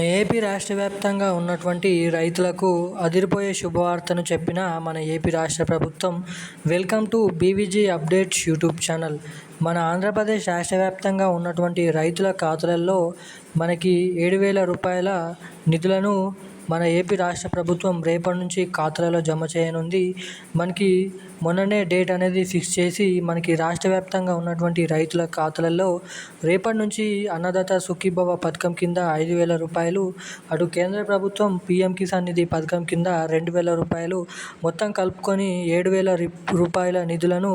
AP రాష్ట్ర వ్యాప్తంగా ఉన్నటువంటి రైతులకు అదిరిపోయే శుభవార్తను చెప్పిన మన ఏపీ రాష్ట్ర ప్రభుత్వం welcome to BVG updates YouTube channel. మన ఆంధ్రప్రదేశ్ రాష్ట్ర వ్యాప్తంగా ఉన్నటువంటి రైతుల ఖాతాలలో మనకి ఏడు వేల రూపాయల నిధులను మన ఏపీ రాష్ట్ర ప్రభుత్వం రేపటి నుంచి ఖాతాలలో జమ చేయనుంది. మనకి మొన్ననే డేట్ అనేది ఫిక్స్ చేసి మనకి రాష్ట్ర వ్యాప్తంగా ఉన్నటువంటి రైతుల ఖాతాలలో రేపటి నుంచి అన్నదాత సుఖీభవ పథకం కింద ఐదు వేల రూపాయలు అటు కేంద్ర ప్రభుత్వం పీఎం కిసాన్ నిధి పథకం కింద రెండు వేల రూపాయలు మొత్తం కలుపుకొని ఏడు వేల రూపాయల నిధులను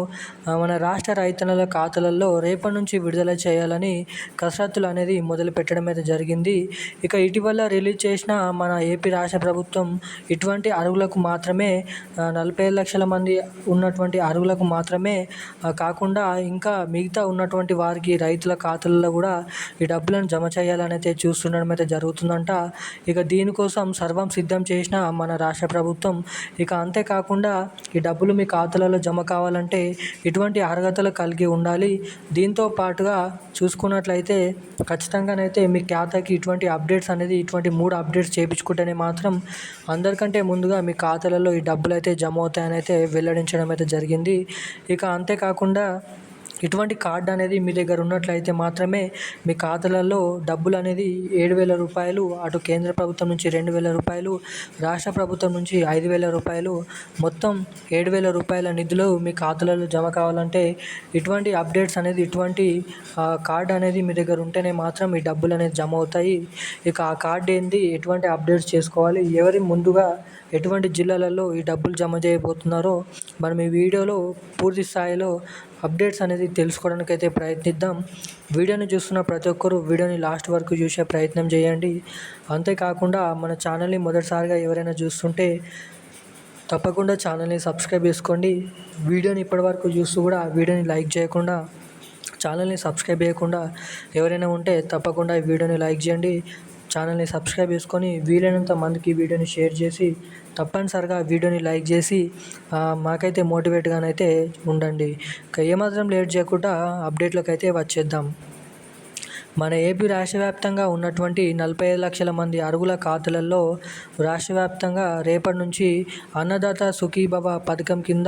మన రాష్ట్ర రైతన్నల ఖాతాలలో రేపటి నుంచి విడుదల చేయాలని కసరత్తులు అనేది మొదలు పెట్టడం అయితే జరిగింది. ఇక ఇటీవల రిలీజ్ చేసిన మన ఏపీ రాష్ట్ర ప్రభుత్వం ఇటువంటి అర్హులకు మాత్రమే నలభై లక్షల మంది ఉన్నటువంటి అర్హులకు మాత్రమే కాకుండా ఇంకా మిగతా ఉన్నటువంటి వారికి రైతుల ఖాతాలలో కూడా ఈ డబ్బులను జమ చేయాలని అయితే చూస్తుండడం అయితే జరుగుతుందంట. ఇక దీనికోసం సర్వం సిద్ధం చేసిన మన రాష్ట్ర ప్రభుత్వం ఇక అంతేకాకుండా ఈ డబ్బులు మీ ఖాతాలలో జమ కావాలంటే ఇటువంటి అర్హతలు కలిగి ఉండాలి. దీంతో పాటుగా చూసుకున్నట్లయితే ఖచ్చితంగానైతే మీ ఖాతాకి ఇటువంటి అప్డేట్స్ అనేది ఇటువంటి మూడు అప్డేట్స్ చేయించుకుంటేనే మాత్రం అందరికంటే ముందుగా మీ ఖాతాలలో ఈ డబ్బులు అయితే జమ అవుతాయని అయితే వెల్లడించడం అయితే జరిగింది. ఇక అంతేకాకుండా ఇటువంటి కార్డు అనేది మీ దగ్గర ఉన్నట్లయితే మాత్రమే మీ ఖాతాలలో డబ్బులు అనేది ఏడు వేల రూపాయలు అటు కేంద్ర ప్రభుత్వం నుంచి రెండు వేల రూపాయలు రాష్ట్ర ప్రభుత్వం నుంచి ఐదు వేల రూపాయలు మొత్తం ఏడు వేల రూపాయల నిధులు మీ ఖాతాలలో జమ కావాలంటే ఇటువంటి అప్డేట్స్ అనేది ఇటువంటి కార్డు అనేది మీ దగ్గర ఉంటేనే మాత్రం ఈ డబ్బులు అనేది జమ అవుతాయి. ఇక ఆ కార్డు ఏంది ఎటువంటి అప్డేట్స్ చేసుకోవాలి ఎవరి ముందుగా ఎటువంటి జిల్లాలలో ఈ డబ్బులు జమ చేయబోతున్నారో మనం ఈ వీడియోలో పూర్తి స్థాయిలో అప్డేట్స్ అనేది తెలుసుకోవడానికి అయితే ప్రయత్నిద్దాం. వీడియోని చూస్తున్న ప్రతి ఒక్కరూ వీడియోని లాస్ట్ వరకు చూసే ప్రయత్నం చేయండి. అంతేకాకుండా మన ఛానల్ని మొదటిసారిగా ఎవరైనా చూస్తుంటే తప్పకుండా ఛానల్ని సబ్స్క్రైబ్ చేసుకోండి. వీడియోని ఇప్పటివరకు చూస్తూ కూడా వీడియోని లైక్ చేయకుండా ఛానల్ని సబ్స్క్రైబ్ చేయకుండా ఎవరైనా ఉంటే తప్పకుండా ఈ వీడియోని లైక్ చేయండి. ఛానల్ని సబ్స్క్రైబ్ చేసుకొని వీలైనంత మందికి వీడియోని షేర్ చేసి తప్పనిసరిగా వీడియోని లైక్ చేసి మాకైతే మోటివేట్గానైతే ఉండండి. ఇంకా ఏమాత్రం లేట్ చేయకుండా అప్డేట్లోకి అయితే వచ్చేద్దాం. మన ఏపీ రాష్ట్ర వ్యాప్తంగా ఉన్నటువంటి నలభై ఐదు లక్షల మంది అరుగుల ఖాతాలలో రాష్ట్ర వ్యాప్తంగా రేపటి నుంచి అన్నదాత సుఖీభవ పథకం కింద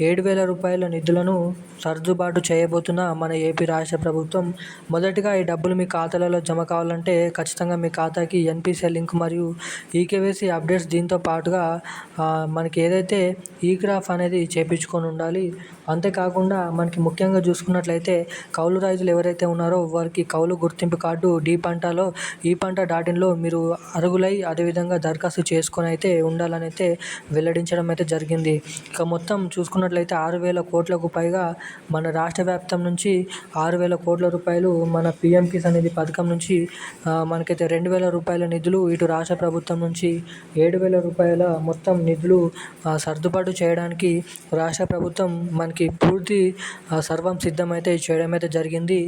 ఏడు వేల రూపాయల నిధులను సర్దుబాటు చేయబోతున్న మన ఏపీ రాష్ట్ర ప్రభుత్వం. మొదటిగా ఈ డబ్బులు మీ ఖాతాలలో జమ కావాలంటే ఖచ్చితంగా మీ ఖాతాకి ఎన్పిసిఐ లింక్ మరియు ఈకేవైసీ అప్డేట్స్ దీంతో పాటుగా మనకి ఏదైతే ఈ గ్రాఫ్ అనేది చేపించుకొని ఉండాలి. అంతేకాకుండా మనకి ముఖ్యంగా చూసుకున్నట్లయితే కౌలు రైతులు ఎవరైతే ఉన్నారో వారికి కౌలు గుర్తింపు కార్డు డి పంటలో ఈ పంట డాట్ ఇన్లో మీరు అర్హులై అదేవిధంగా దరఖాస్తు చేసుకొని అయితే ఉండాలని అయితే వెల్లడించడం అయితే జరిగింది. ఇక మొత్తం చూసుకున్నట్లయితే ఆరు వేల కోట్లకు పైగా మన రాష్ట్ర వ్యాప్తం నుంచి ఆరు వేల కోట్ల రూపాయలు మన పిఎం కిసాన్ నిధి పథకం నుంచి మనకైతే రెండు వేల రూపాయల నిధులు ఇటు రాష్ట్ర ప్రభుత్వం నుంచి ఏడు వేల రూపాయల మొత్తం నిధులు సర్దుబాటు చేయడానికి రాష్ట్ర ప్రభుత్వం మనకి పూర్తి సర్వం సిద్ధమైతే చేయడం అయితే జరిగింది.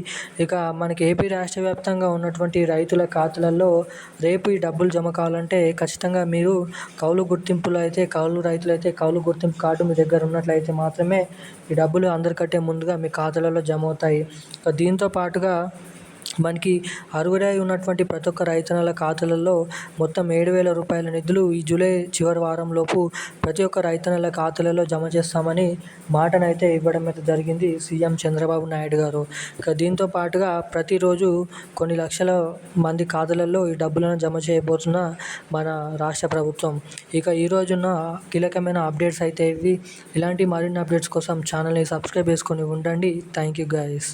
ఇక మనకి ఏపీ రాష్ట్ర వ్యాప్తంగా ఉన్నటువంటి రైతుల ఖాతాలలో రేపు ఈ డబ్బులు జమ కావాలంటే ఖచ్చితంగా మీరు కౌలు గుర్తింపులో అయితే కౌలు రైతులు అయితే కౌలు గుర్తింపు కార్డు మీ దగ్గర ఉన్నట్లయితే మాత్రమే ఈ డబ్బులు అందరికంటే ముందుగా మీ ఖాతాలలో జమ అవుతాయి. దీంతో పాటుగా మనకి అర్హుడై ఉన్నటువంటి ప్రతి ఒక్క రైతన్నల ఖాతాలలో మొత్తం ఏడు వేల రూపాయల నిధులు ఈ జూలై చివరి వారంలోపు ప్రతి ఒక్క రైతన్నల ఖాతాలలో జమ చేస్తామని మాటనైతే ఇవ్వడం అయితే జరిగింది సీఎం చంద్రబాబు నాయుడు గారు. ఇక దీంతో పాటుగా ప్రతిరోజు కొన్ని లక్షల మంది ఖాతాలలో ఈ డబ్బులను జమ చేయబోతున్న మన రాష్ట్ర ప్రభుత్వం. ఇక ఈ రోజున్న కీలకమైన అప్డేట్స్ అయితే ఇవి. ఇలాంటి మరిన్ని అప్డేట్స్ కోసం ఛానల్ని సబ్స్క్రైబ్ చేసుకొని ఉండండి. Thank you guys